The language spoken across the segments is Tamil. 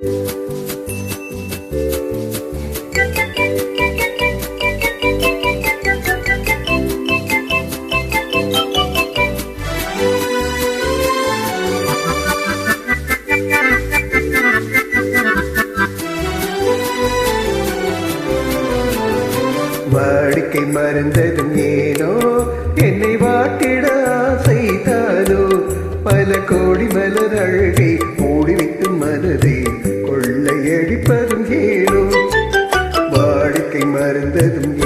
வாடிக்கை மறந்ததும் ஏனோ என்னை வாட்டிட ஆசைத்தானோ பல கோடி perder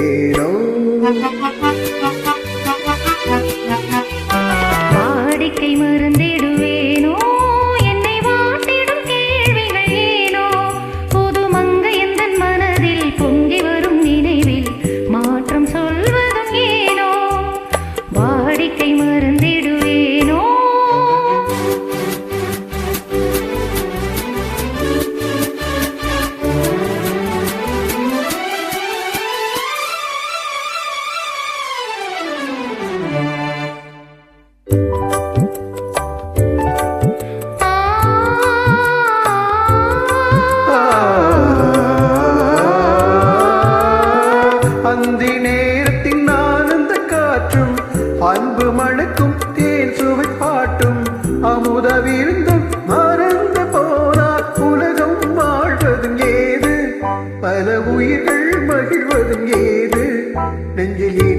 நேரத்தின் ஆனந்த காற்றும் அன்பு மணக்கும் தேன் சுவை பாட்டும் அமுத விருந்தும் மறந்து போனார் உலகம் வாழ்வதும் ஏது? பல உயிர்கள் மகிழ்வதும் ஏது? நெஞ்சிலே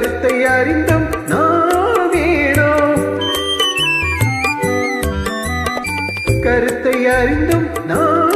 கருத்தை அறிந்தும் நாவேனோ? கருத்தை அறிந்தும் நான்